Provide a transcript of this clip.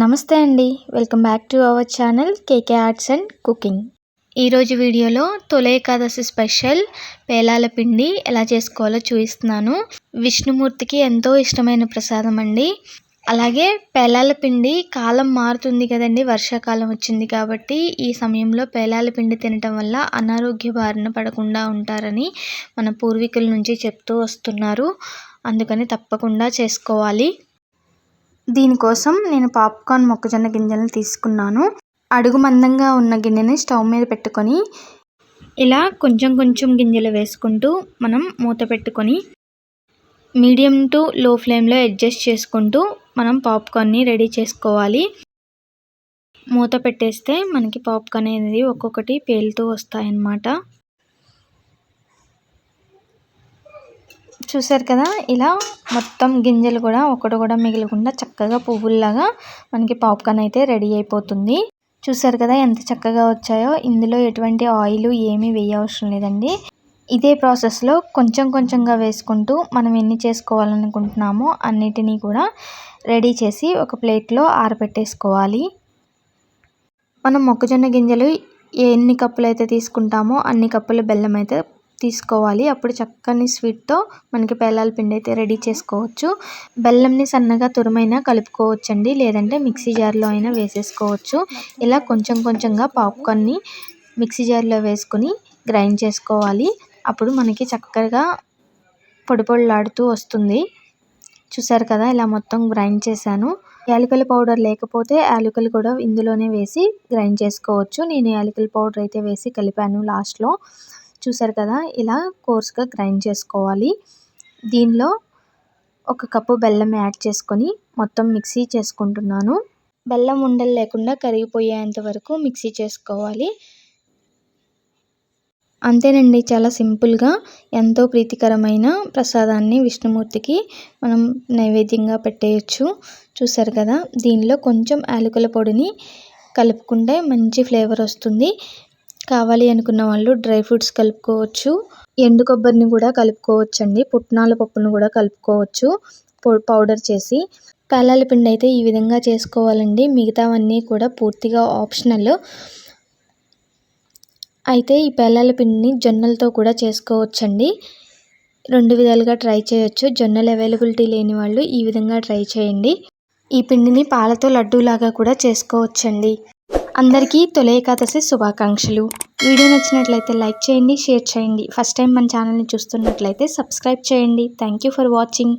నమస్తే అండి. Welcome back to our channel KK arts and cooking. ఈరోజు వీడియోలో తొలి ఏకాదశి స్పెషల్ పేలాల పిండి ఎలా చేసుకోవాలో చూపిస్తున్నాను. విష్ణుమూర్తికి ఎంతో ఇష్టమైన ప్రసాదం అండి. అలాగే పేలాల పిండి కాలం మారుతుంది కదండి వర్షాకాలం వచ్చింది కాబట్టి ఈ సమయంలో పేలాల పిండి తినటం వల్ల అనారోగ్య బారిన పడకుండా ఉంటారని మన పూర్వీకుల నుంచి చెప్తూ వస్తున్నారు. అందుకని తప్పకుండా చేసుకోవాలి. దీనికోసం నేను పాప్కార్న్ మొక్కజొన్న గింజలను తీసుకున్నాను. అడుగు మందంగా ఉన్న గిన్నెని స్టవ్ మీద పెట్టుకొని ఇలా కొంచెం కొంచెం గింజలు వేసుకుంటూ మనం మూత పెట్టుకొని మీడియం టు లో ఫ్లేమ్లో అడ్జస్ట్ చేసుకుంటూ మనం పాప్కార్న్ని రెడీ చేసుకోవాలి. మూత పెట్టేస్తే మనకి పాప్కార్న్ అనేది ఒక్కొక్కటి పేలుతూ వస్తాయన్నమాట. చూసారు కదా ఇలా మొత్తం గింజలు కూడా ఒకటి కూడా మిగలకుండా చక్కగా పువ్వుల్లాగా మనకి పాప్కార్న్ అయితే రెడీ అయిపోతుంది. చూసారు కదా ఎంత చక్కగా వచ్చాయో ఇందులో ఎటువంటి ఆయిల్ ఏమీ వేయవసరం లేదండి. ఇదే ప్రాసెస్లో కొంచెం కొంచెంగా వేసుకుంటూ మనం ఎన్ని చేసుకోవాలనుకుంటున్నామో అన్నిటినీ కూడా రెడీ చేసి ఒక ప్లేట్లో ఆరబెట్టేసుకోవాలి మనం మొక్కజొన్న గింజలు ఎన్ని కప్పులు అయితే తీసుకుంటామో అన్ని కప్పుల బెల్లం అయితే తీసుకోవాలి. అప్పుడు చక్కని స్వీట్తో మనకి పేలాల పిండి అయితే రెడీ చేసుకోవచ్చు. బెల్లంని సన్నగా తురమైనా కలుపుకోవచ్చండి. లేదంటే మిక్సీ జార్లో అయినా వేసేసుకోవచ్చు. ఇలా కొంచెం కొంచెంగా పాప్కార్న్ని మిక్సీ జార్లో వేసుకొని గ్రైండ్ చేసుకోవాలి. అప్పుడు మనకి చక్కగా పొడి పొడిలాడుతూ వస్తుంది. చూసారు కదా ఇలా మొత్తం గ్రైండ్ చేశాను. యాలకుల పౌడర్ లేకపోతే యాలకులు కూడా ఇందులోనే వేసి గ్రైండ్ చేసుకోవచ్చు. నేను యాలకుల పౌడర్ అయితే వేసి కలిపాను లాస్ట్లో. చూసారు కదా ఇలా కోర్స్గా గ్రైండ్ చేసుకోవాలి. దీనిలో ఒక కప్పు బెల్లం యాడ్ చేసుకొని మొత్తం మిక్సీ చేసుకుంటున్నాను. బెల్లం ఉండలు లేకుండా కరిగిపోయేంత వరకు మిక్సీ చేసుకోవాలి. అంతేనండి చాలా సింపుల్గా ఎంతో ప్రీతికరమైన ప్రసాదాన్ని విష్ణుమూర్తికి మనం నైవేద్యంగా పెట్టేయచ్చు. చూసారు కదా దీనిలో కొంచెం యాలకుల పొడిని కలుపుకుంటే మంచి ఫ్లేవర్ వస్తుంది. కావాలి అనుకున్న వాళ్ళు డ్రై ఫ్రూట్స్ కలుపుకోవచ్చు. ఎండు కొబ్బరిని కూడా కలుపుకోవచ్చు అండి పుట్నాల పప్పును కూడా కలుపుకోవచ్చు. పౌడర్ చేసి. కల్లాల పిండి అయితే ఈ విధంగా చేసుకోవాలండి. మిగతావన్నీ కూడా పూర్తిగా ఆప్షనల్. అయితే ఈ పెళ్ళాల పిండిని జొన్నలతో కూడా చేసుకోవచ్చండి. రెండు విధాలుగా ట్రై చేయొచ్చు. జొన్నలు అవైలబిలిటీ లేని వాళ్ళు ఈ విధంగా ట్రై చేయండి. ఈ పిండిని పాలతో లడ్డూలాగా కూడా చేసుకోవచ్చండి. అందరికీ తొలి ఏకాదశి శుభాకాంక్షలు. వీడియో నచ్చినట్లయితే లైక్ చేయండి షేర్ చేయండి. ఫస్ట్ టైం మన ఛానల్ని చూస్తున్నట్లయితే సబ్స్క్రైబ్ చేయండి. Thank you for watching.